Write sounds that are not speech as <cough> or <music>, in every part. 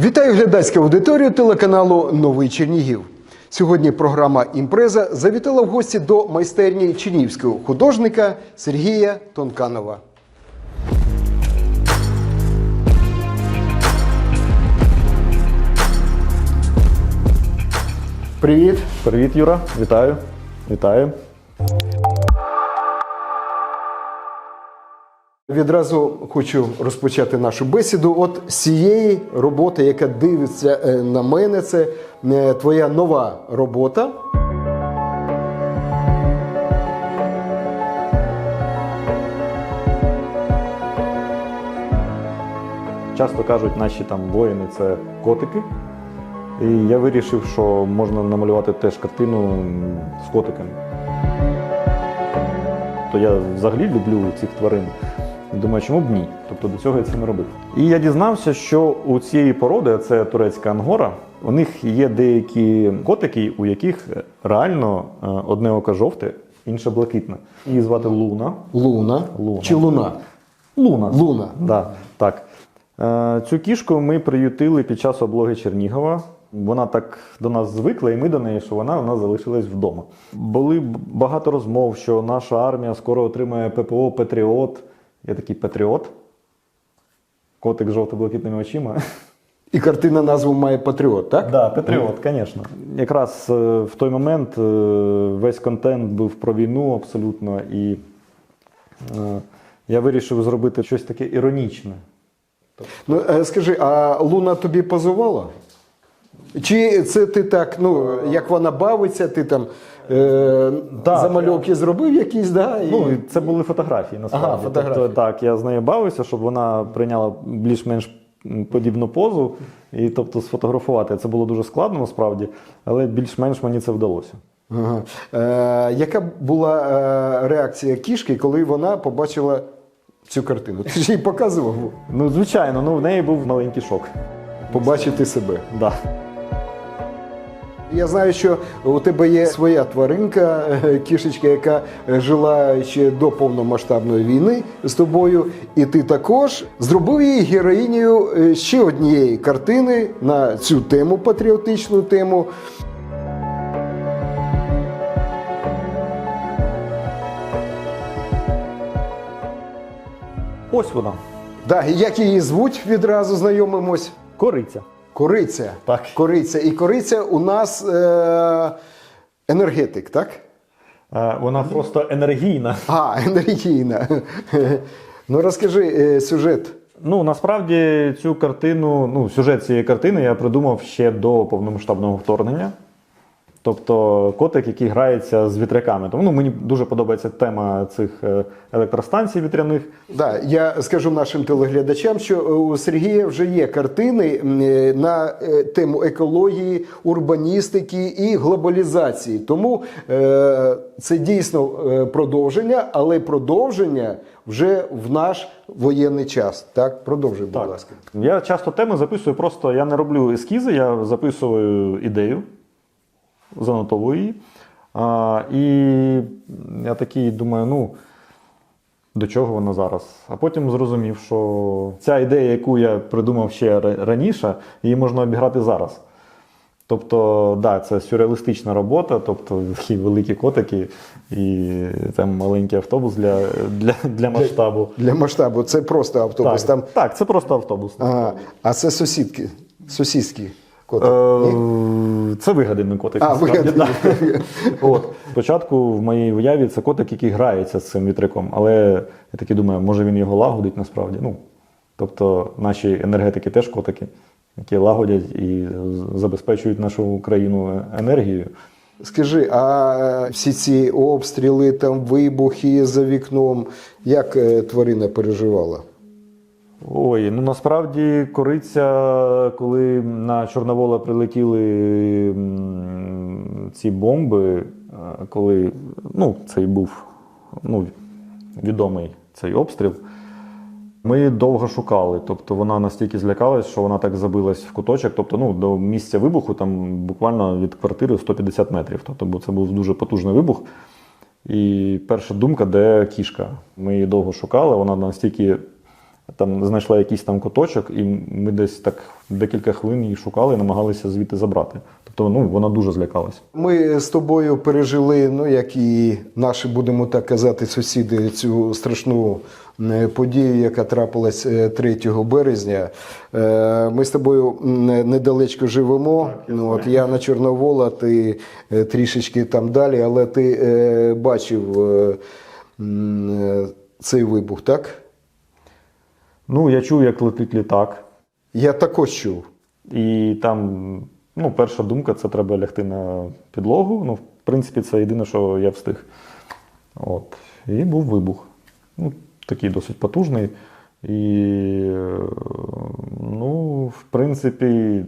Вітаю глядацьку аудиторію телеканалу Новий Чернігів. Сьогодні програма Імпреза завітала в гості до майстерні чернігівського художника Сергія Тонканова. Привіт! Привіт, Юра, вітаю. Вітаю. Відразу хочу розпочати нашу бесіду. От цієї роботи, яка дивиться е, на мене, це е, твоя нова робота. Часто кажуть, наші там воїни це котики. І я вирішив, що можна намалювати теж картину з котиками. То я взагалі люблю цих тварин. Думаю, чому б ні? Тобто до цього я це не робив. І я дізнався, що у цієї породи, це турецька ангора, у них є деякі котики, у яких реально е, одне око жовте, інше блакитне. Її звати Луна. Луна. Луна. Чи луна? Луна. Луна. Да, так. Е, Цю кішку ми приютили під час облоги Чернігова. Вона так до нас звикла, і ми до неї, що вона у нас залишилась вдома. Були багато розмов, що наша армія скоро отримає ППО Патріот. Я такий Патріот. Котик з жовто-блакитними очима. І картина назву має Патріот, так? Да, Патріот, звісно. Якраз е, в той момент е, весь контент був про війну абсолютно, і е, я вирішив зробити щось таке іронічне. Ну, скажи, а Луна тобі позувала? Чи це ти так, ну, як вона бавиться, ти там е, Так. замальовки зробив якісь, да? І... Ну, це були фотографії насправді. Ага, фотографії. Тобто, так, я з нею бавився, щоб вона прийняла більш-менш подібну позу. І тобто сфотографувати. Це було дуже складно насправді, але більш-менш мені це вдалося. Ага. Е, яка була е, реакція кішки, коли вона побачила цю картину? Ти ж їй показував Ну, звичайно, ну в неї був маленький шок. побачити себе. Да. Я знаю, що у тебе є своя тваринка, е, кішечка, яка жила ще до повномасштабної війни з тобою, і ти також зробив її героїнею е, ще однієї картини на цю тему, патріотичну тему. Ось вона. І як її звуть, відразу знайомимось. Кориця. Кориця. Так. Кориця. І кориця у нас е- енергетик, так? Е, Вона просто енергійна. А, енергійна. Ну розкажи е, сюжет. Ну, насправді цю картину, ну, сюжет цієї картини я придумав ще до повномасштабного вторгнення. Тобто котик, який грається з вітряками. Тому ну, мені дуже подобається тема цих е, електростанцій вітряних. Да, я скажу нашим телеглядачам, що е, у Сергія вже є картини е, на тему екології, урбаністики і глобалізації. Тому це дійсно продовження, але продовження вже в наш воєнний час. Так, продовжуй, будь Так. ласка. Я часто теми записую просто, я не роблю ескізи, я записую ідею, занотовую її. А, і я такий думаю, ну. До чого вона зараз? А потім зрозумів, що ця ідея, яку я придумав ще раніше, її можна обіграти зараз. Тобто, да, це сюрреалістична робота, тобто такі великі котики і там маленький автобус для, для, для масштабу. Для масштабу це просто автобус. Так, Там, так, це просто автобус. ага, а це сусідки, сусідські котики. Ні? Е, Це вигаданий котик. А, вигаданий. да. От. Спочатку в моїй уяві це котик, який грається з цим вітряком, але я таки думаю, може він його лагодить насправді. Ну, тобто наші енергетики теж котики, які лагодять і забезпечують нашу країну енергією. Скажи, а всі ці обстріли, там вибухи за вікном, як е, тварина переживала? Ой, ну насправді кориця, коли на Чорновола прилетіли ці бомби, е, коли ну, цей був ну, відомий цей обстріл, ми довго шукали. Тобто вона настільки злякалась, що вона так забилась в куточок. Тобто, ну, до місця вибуху там буквально від квартири 150 метрів. Тобто, бо це був дуже потужний вибух. І перша думка, де кішка. Ми її довго шукали, вона настільки там знайшла якийсь там куточок, і ми десь так декілька хвилин її шукали і намагалися звідти забрати. Тобто ну, вона дуже злякалась. Ми з тобою пережили, ну як і наші, будемо так казати, сусіди, цю страшну е, подію, яка трапилась е, 3 березня. Е, Ми з тобою недалечко живемо. ну, от я на Чорновола, ти е, трішечки там далі, але ти е, бачив е, е, цей вибух, так? Ну, я чув, як летить літак. Я також чув. І там, ну, перша думка це треба лягти на підлогу. Ну, в принципі, це єдине, що я встиг. От. І був вибух. Ну, такий досить потужний. І, е, ну, в принципі,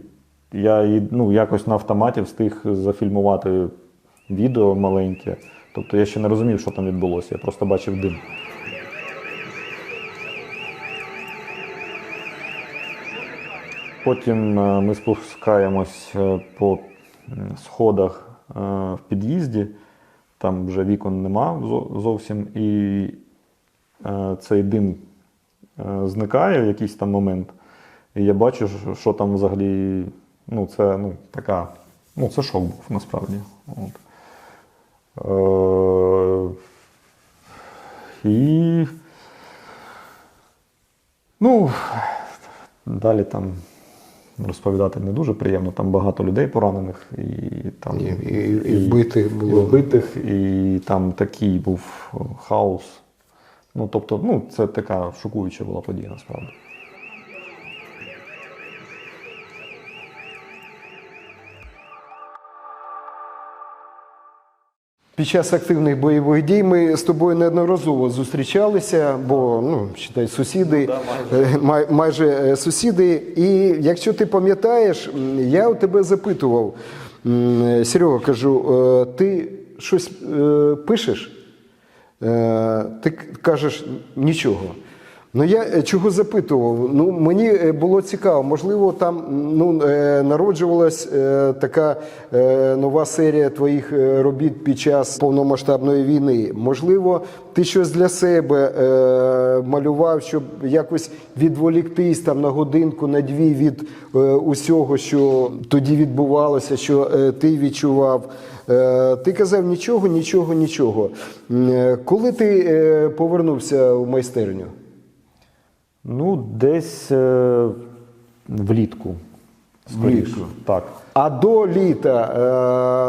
я ну, якось на автоматі встиг зафільмувати відео маленьке. Тобто я ще не розумів, що там відбулося, я просто бачив дим. Потім е, ми спускаємось е, по сходах е, в під'їзді. Там вже вікон нема зовсім, і цей дим зникає в якийсь там момент. І я бачу, що там взагалі. Ну, це ну, така. Ну, це шок був насправді. От. Е, і. Ну, далі там розповідати не дуже приємно. Там багато людей поранених і там І, і, і вбитих і було. вбитих, і там такий був хаос. Ну, тобто, ну, це така шокуюча була подія насправді. Під час активних бойових дій ми з тобою неодноразово зустрічалися, бо ну считай, сусіди, е, май, майже е, сусіди. І якщо ти пам'ятаєш, я у тебе запитував, Серега, кажу, е, ти щось е, пишеш? Е, Ти кажеш нічого. Ну я е, чого запитував? Ну мені е, було цікаво. Можливо, там ну е, народжувалась така нова серія твоїх робіт під час повномасштабної війни. Можливо, ти щось для себе малював, щоб якось відволіктись там на годинку, на дві від усього, що тоді відбувалося, що ти відчував. Ти казав нічого, нічого, нічого. Коли ти повернувся в майстерню? Ну, десь е, влітку. Скоріш. Влітку. Так. А до літа,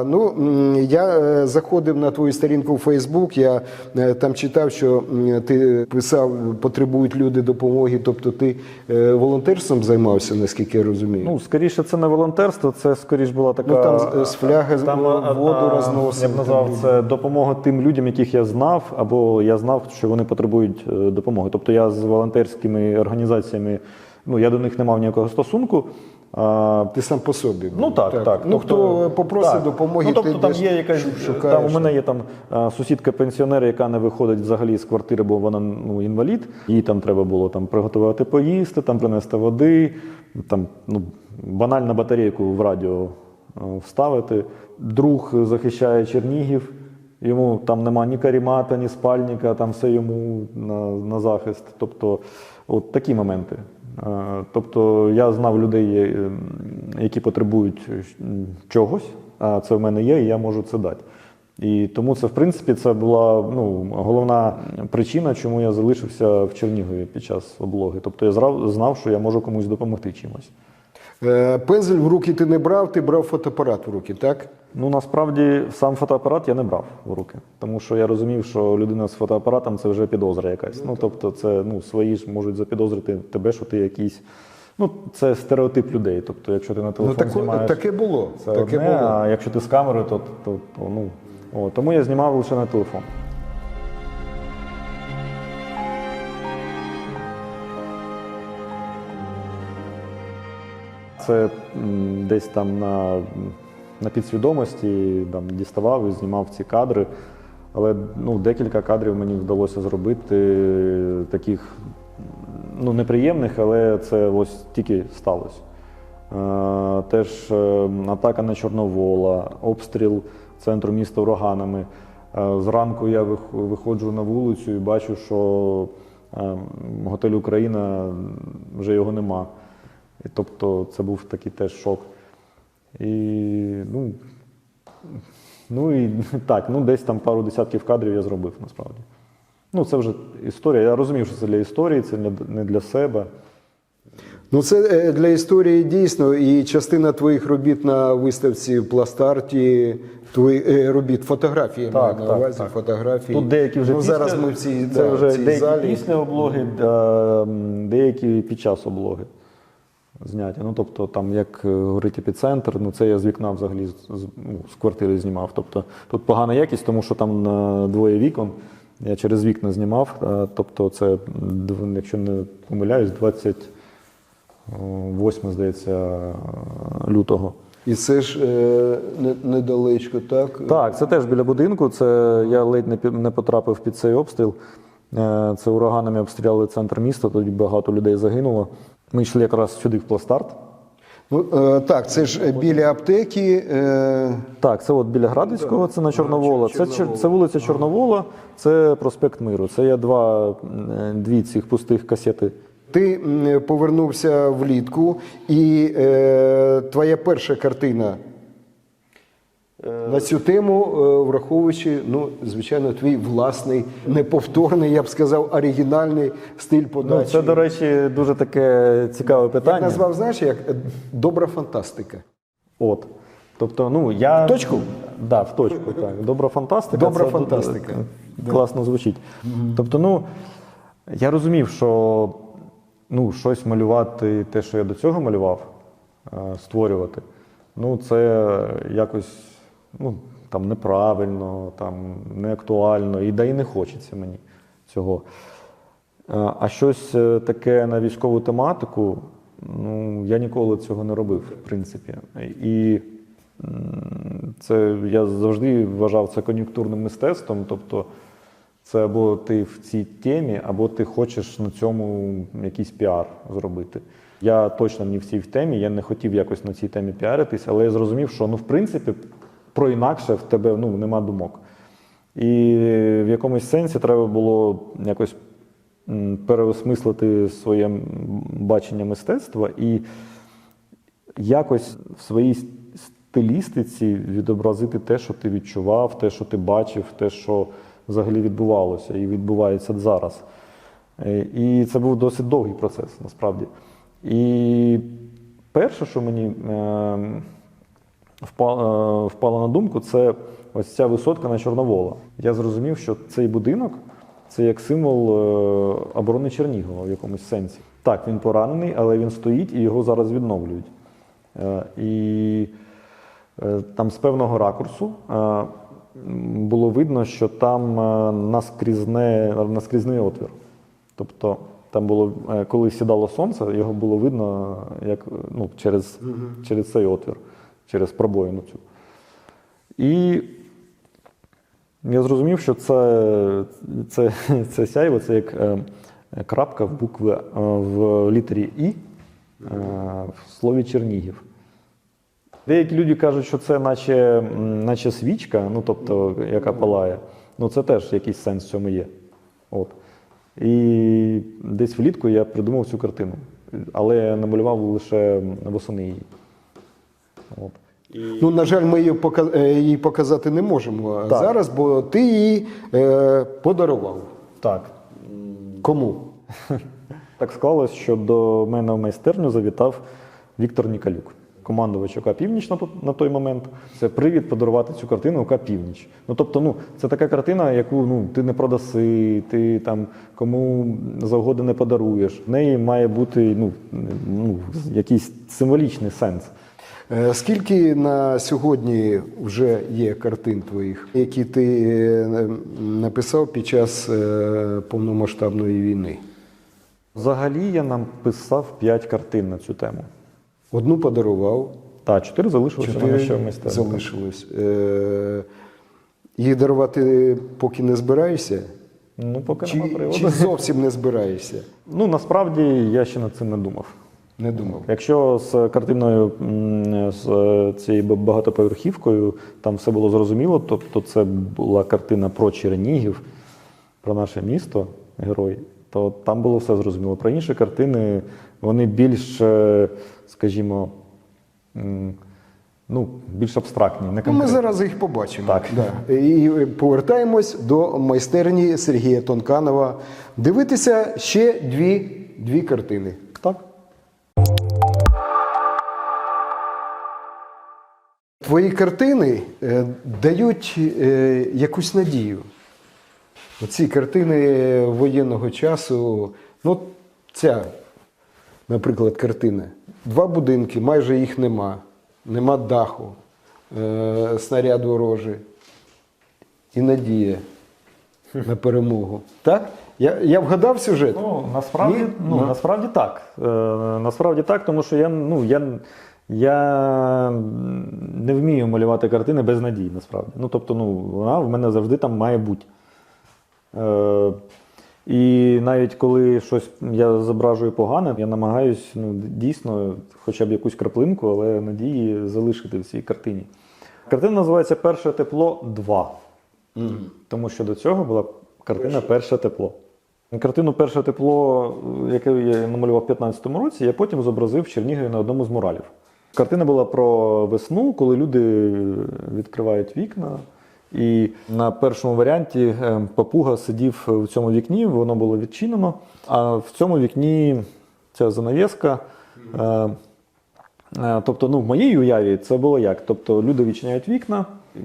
е, ну я е, заходив на твою сторінку у Фейсбук. Я е, там читав, що ти писав, потребують люди допомоги. Тобто ти волонтерством займався, наскільки я розумію. Ну, скоріше, це не волонтерство, це скоріш була така. Ну, там з- фляги там, воду а, розносили, Я б назвав це допомога тим людям, яких я знав, або я знав, що вони потребують допомоги. Тобто я з волонтерськими організаціями, ну я до них не мав ніякого стосунку. А, Ти сам по собі. Ну так, так. Ну Тобто, хто попросить так. допомоги, Ну, тобто ти там є якась шукаєш. там у мене є там сусідка пенсіонер, яка не виходить взагалі з квартири, бо вона ну, інвалід. Їй там треба було там приготувати поїсти, там принести води, там ну банально батарейку в радіо вставити. Друг захищає Чернігів. Йому там нема ні карімата, ні спальника, там все йому на, на захист. Тобто, от такі моменти. Е, Тобто я знав людей, е, які потребують чогось, а це в мене є, і я можу це дати. І тому це, в принципі, це була ну, головна причина, чому я залишився в Чернігові під час облоги. Тобто я знав, що я можу комусь допомогти чимось. Е, Пензель в руки ти не брав, ти брав фотоапарат в руки, так? Ну насправді сам фотоапарат я не брав в руки, тому що я розумів, що людина з фотоапаратом це вже підозра якась. Ну тобто, це ну свої ж можуть запідозрити тебе, що ти якийсь. Ну, це стереотип людей. Тобто, якщо ти на телефон ну тако- знімаєш, таке було. це таке одне, було. а якщо ти з камерою, то, то, то ну о, тому я знімав лише на телефон. Це м, десь там на, на підсвідомості там, діставав і знімав ці кадри. Але ну, декілька кадрів мені вдалося зробити таких ну, неприємних, але це ось тільки сталося. Е, Теж е, атака на Чорновола, обстріл центру міста ураганами. Е, Зранку я виходжу на вулицю і бачу, що готель Україна вже його нема. Тобто це був такий теж шок. І ну, ну і <laughs> так, ну десь там пару десятків кадрів я зробив насправді. Ну, це вже історія. Я розумів, що це для історії, це не- для себе. Ну, це е, для історії дійсно, і частина твоїх робіт на виставці в Пластарті, твої е, робіт, фотографії я маю Так, на так, увазі, так. фотографії. Тут деякі вже ну, після, зараз ми в цій, це да, вже цій деякі залі. після облоги, деякі під час облоги зняті. Ну, тобто, там, як е, горить епіцентр, ну це я з вікна взагалі з, з- ну, з квартири знімав. Тобто тут погана якість, тому що там е, двоє вікон. Я через вікна знімав. Тобто, це, якщо не помиляюсь, 28, здається, лютого. І це ж е, недалечко, так? Так, це теж біля будинку. Це я ледь не, не потрапив під цей обстріл. Е, Це ураганами обстріляли центр міста, тоді багато людей загинуло. Ми йшли якраз сюди в пластарт. Ну, е, так, це ж біля аптеки. Е, Так, це от біля Градицького, це на Чорновола. Це, це вулиця Чорновола, це проспект Миру. Це є два, е, дві цих пустих касети. ти повернувся влітку, і е, твоя перша картина на цю тему, е, враховуючи, ну, звичайно, твій власний, неповторний, я б сказав, оригінальний стиль Ну, це, до речі, дуже таке цікаве питання. Я назвав, знаєш, як е, добра фантастика. От. Тобто, ну я. В точку? Да, в точку, так. Добра фантастика. Добра це фантастика. дуже Класно звучить. Тобто, ну, я розумів, що ну, щось малювати, те, що я до цього малював, е, створювати, ну, це якось ну, там, неправильно, там, неактуально, і да і не хочеться мені цього. Е, А щось е, таке на військову тематику, ну, я ніколи цього не робив, в принципі. І це я завжди вважав це кон'юнктурним мистецтвом. Тобто, це або ти в цій темі, або ти хочеш на цьому якийсь піар зробити. Я точно не в цій темі, я не хотів якось на цій темі піаритись, але я зрозумів, що ну, в принципі, про інакше в тебе ну, нема думок. І в якомусь сенсі треба було якось переосмислити своє бачення мистецтва і якось в своїй стилістиці відобразити те, що ти відчував, те, що ти бачив, те, що взагалі відбувалося і відбувається зараз. Е, І це був досить довгий процес, насправді. І перше, що мені е, впало, впало на думку, це ось ця висотка на Чорновола. Я зрозумів, що цей будинок це як символ е, оборони Чернігова в якомусь сенсі. Так, він поранений, але він стоїть і його зараз відновлюють. Е, І там з певного ракурсу було видно, що там наскрізне, наскрізний отвір. Тобто там було, коли сідало сонце, його було видно як, ну, через, через цей отвір, через пробоїну цю. І я зрозумів, що це, це, це сяйво, це як е, крапка в букві е, в літері І е, в слові Чернігів. Деякі люди кажуть, що це наче, наче свічка, ну тобто, яка палає. Ну, це теж якийсь сенс в цьому є. От. І десь влітку я придумав цю картину, але я намалював лише восени її. От. Ну, на жаль, ми її, е, її показати не можемо Так. зараз, бо ти її е, подарував. Так. Кому? <laughs> Так склалось, що до мене в майстерню завітав Віктор Нікалюк, командувач ОК Північ на, на той момент. Це привід подарувати цю картину ОК Північ. Ну тобто, ну, це така картина, яку ну, ти не продаси, ти там кому завгодно не подаруєш. В неї має бути ну, ну, якийсь символічний сенс. Е, Скільки на сьогодні вже є картин твоїх, які ти е, написав під час е, повномасштабної війни? Взагалі я написав 5 картин на цю тему. Одну подарував, Так, чотири залишилося мене ще в залишилось. Е, Їх дарувати поки не збираєшся? Ну, поки нема приводу. чи зовсім не збираєшся? Ну, насправді я ще над цим не думав. Не думав. Якщо з картиною з цією багатоповерхівкою там все було зрозуміло, тобто це була картина про Чернігів, про наше місто, герой. то там було все зрозуміло. Про інші картини вони більш, е, скажімо, ну, більш абстрактні. Не Ну, ми зараз їх побачимо. Так. Да. І повертаємось до майстерні Сергія Тонканова. Дивитися ще дві, дві картини. Твої картини е, дають е, якусь надію. Оці картини воєнного часу, ну, ця, наприклад, картина. Два будинки, майже їх нема. Нема даху, е, снаряд ворожий. І надія <laughs> на перемогу. Так? Я, я вгадав сюжет? Ну, насправді, Ні? ну, Ну. насправді так. Е, насправді так, тому що я, ну, я, я не вмію малювати картини без надії, насправді. Ну, тобто, ну, вона в мене завжди там має бути. Е, і навіть коли щось я зображую погане, я намагаюся ну, дійсно хоча б якусь краплинку, але надії залишити в цій картині. Картина називається Перше тепло 2. Тому що до цього була картина Перше тепло. Картину Перше тепло, яке я намалював у 2015 році, я потім зобразив в Чернігові на одному з муралів. Картина була про весну, коли люди відкривають вікна. І на першому варіанті е, папуга сидів в цьому вікні, воно було відчинено. А в цьому вікні ця занавіска. е, Е, Тобто, ну, в моїй уяві це було як? Тобто люди відчиняють вікна,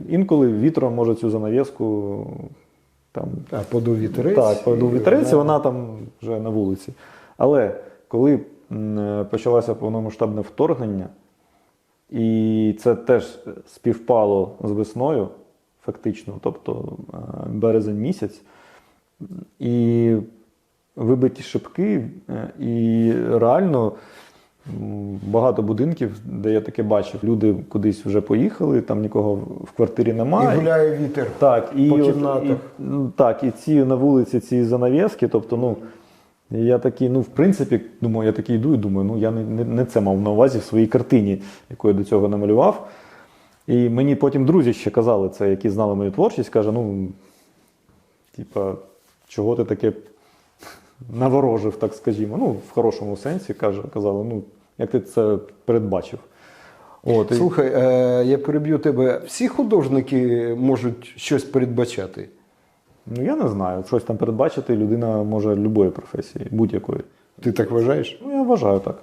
інколи вітром може цю занавіску там. А подув вітерець. Так, подув І вітерець, і вона- там вже на вулиці. Але коли почалося повномасштабне вторгнення, і це теж співпало з весною, фактично, тобто е, березень місяць, і вибиті шибки, е, і реально багато будинків, де я таке бачив, люди кудись вже поїхали, там нікого в квартирі немає. І гуляє вітер. Так, і, по кімнатах. І, ну, так, і ці на вулиці ці занавіски, тобто, ну, я такий, ну, в принципі, думаю, я такий йду і думаю, ну я не, не, не це мав на увазі в своїй картині, яку я до цього намалював. І мені потім друзі ще казали це, які знали мою творчість, каже, ну, типа, чого ти таке <laughs> наворожив, так скажімо. Ну, в хорошому сенсі, каже, казали, ну, як ти це передбачив. От, і- Слухай, е, я переб'ю тебе. Всі художники можуть щось передбачати. Ну, я не знаю. Щось там передбачити людина може любої професії, будь-якої. Ти так вважаєш? Ну, я вважаю так.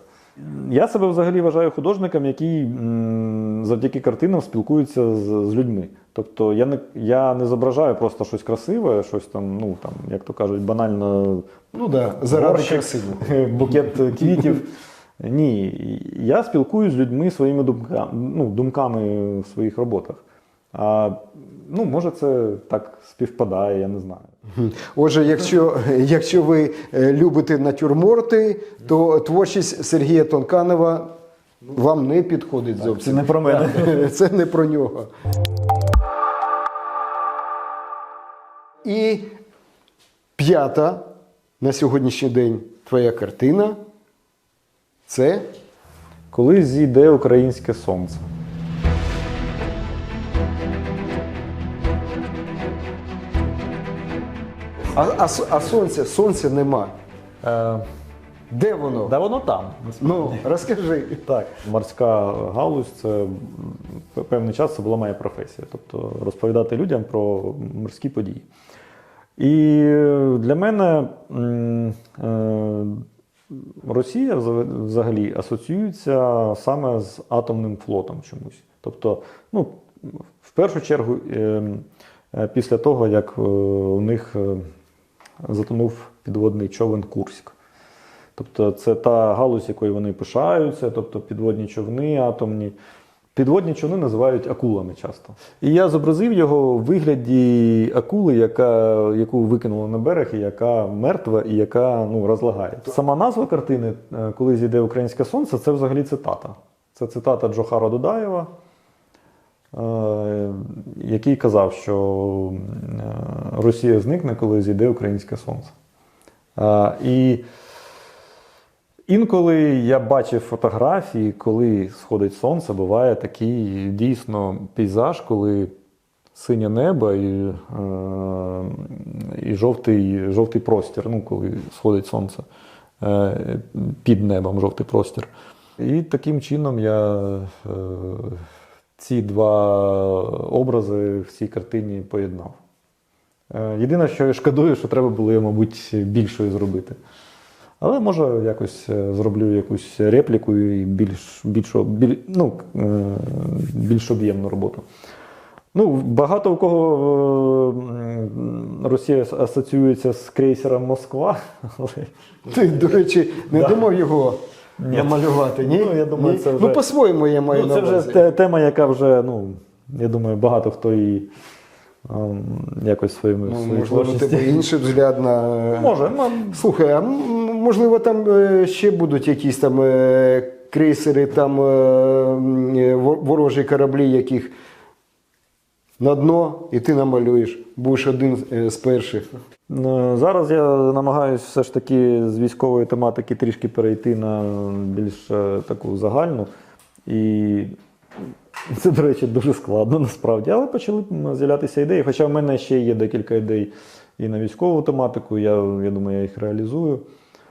Я себе взагалі вважаю художником, який м, завдяки картинам спілкується з, з людьми. Тобто я не, я не зображаю просто щось красиве, щось там, ну там, як то кажуть, банально Ну да, заради красивого. <laughs> букет квітів. Ні, я спілкуюся з людьми своїми думками, ну, думками в своїх роботах. А, ну, може, це так співпадає, я не знаю. Отже, якщо, якщо ви е, любите натюрморти, то творчість Сергія Тонканова вам не підходить зовсім. Це не про мене. <laughs> Це не про нього. І п'ята на сьогоднішній день твоя картина це Коли зійде українське сонце? А, а, а сонця, сонця нема. Е, Де воно? да воно там. Ну, розкажи. Так, морська галузь це певний час це була моя професія, тобто розповідати людям про морські події. І для мене е, Росія взагалі асоціюється саме з атомним флотом чомусь. Тобто, ну, в першу чергу, е, е, після того, як е, у них затонув підводний човен Курськ. Тобто це та галузь, якою вони пишаються, тобто підводні човни атомні. Підводні човни називають акулами часто. І я зобразив його у вигляді акули, яка, яку викинули на берег, і яка мертва і яка ну, розлагається. Сама назва картини, е, коли зійде українське сонце, це взагалі цитата. Це цитата Джохара Дудаєва, який казав, що е, Росія зникне, коли зійде українське сонце. Е, І Інколи я бачив фотографії, коли сходить сонце, буває такий дійсно пейзаж, коли синє небо і, е, і жовтий, жовтий простір, ну, коли сходить сонце е, під небом жовтий простір. І таким чином я е, ці два образи в цій картині поєднав. Е, Єдине, що я шкодую, що треба було, мабуть, більшою зробити. Але може якось е, зроблю якусь репліку і більш, більш, біль, ну, е, більш об'ємну роботу. Ну, багато у кого Росія асоціюється з крейсером Москва, <laughs> але Ти, до речі, не Да. думав його Ні. намалювати? Ні? Ну, я думаю, Ні? це вже- ну по-своєму я маю ну, на це вже увазі. те- тема, яка вже, ну, я думаю, багато хто її ем, якось своїми Ну, своїй можливо, творчості. тебе інший взгляд на. Може, ну, Слухай, а можливо, там е, ще будуть якісь там е, крейсери, там е, ворожі кораблі, яких на дно, і ти намалюєш. Будеш один е, з перших. Ну, Зараз я намагаюся все ж таки з військової тематики трішки перейти на більш е, таку загальну. І це, до речі, дуже складно насправді. Але почали з'являтися ідеї. Хоча в мене ще є декілька ідей і на військову тематику, я, я думаю, я їх реалізую.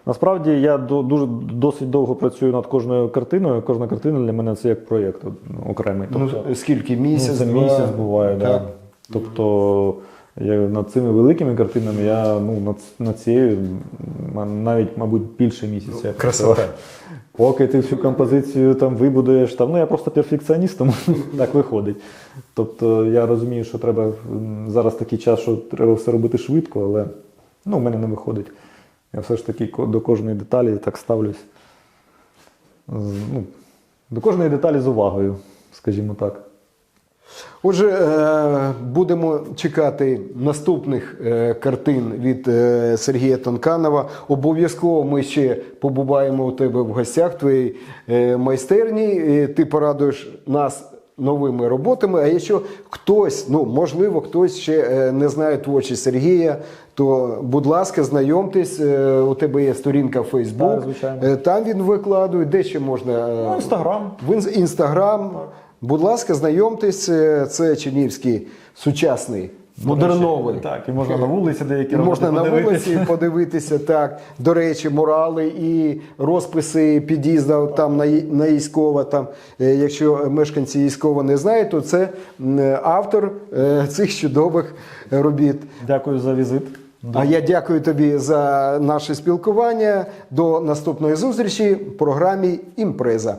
Насправді я дуже досить довго працюю над кожною картиною. Кожна картина для мене це як проєкт окремий. Тобто, ну, скільки? Місяць? Ну, це два? місяць буває, Так. Да. Тобто я над цими великими картинами я ну, над, над цією навіть, мабуть, більше місяця. я Красота. Поки ти всю композицію там вибудуєш, там, ну я просто перфекціоніст, тому <laughs> так виходить. Тобто я розумію, що треба зараз такий час, що треба все робити швидко, але ну, в мене не виходить. Я все ж таки до кожної деталі так ставлюсь. Ну, до кожної деталі з увагою, скажімо так. Отже, е, будемо чекати наступних е, картин від е, Сергія Тонканова. Обов'язково ми ще побуваємо у тебе в гостях в твоїй майстерні. Ти порадуєш нас новими роботами. А якщо хтось, ну можливо, хтось ще е, не знає творчість Сергія, то будь ласка, знайомтесь. е, У тебе є сторінка в Фейсбук. Е, Там він викладує, де ще можна. Ну, Інстаграм. в інстаграм. Будь ласка, знайомтесь, це Чернівський сучасний, модерновий. Так, і можна на вулиці деякі можна на вулиці подивитися так. До речі, мурали і розписи під'їзду там на, на Іськова. Там, е, якщо мешканці Іськова не знають, то це автор е, цих чудових робіт. Дякую за візит. А я дякую тобі за наше спілкування. До наступної зустрічі в програмі Імпреза.